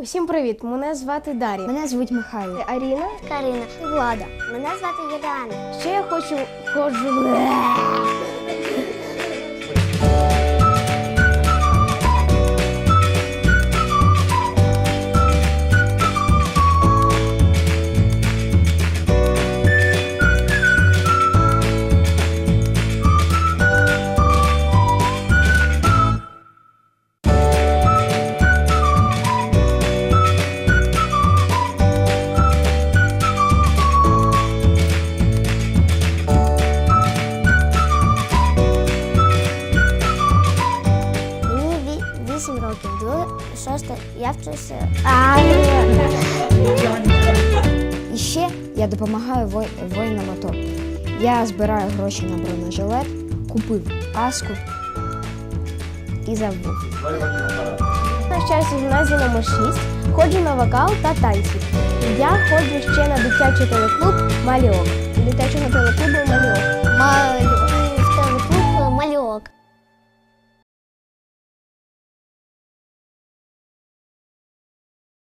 Усім привіт! Мене звати Дар'я. Мене звуть Михайло. Аріна. Карина. Влада. Мене звати Юліана. Ще я хочу ходжу. 8 років, друге, шосте, я вчуся. І ще я допомагаю воїнам АТО. Я збираю гроші на бронежилет, купив каску і забув. Навчаюся в гімназії номер 6, ходжу на вокал та танці. Я ходжу ще на дитячий телеклуб Маліок. Дитячого телеклубу.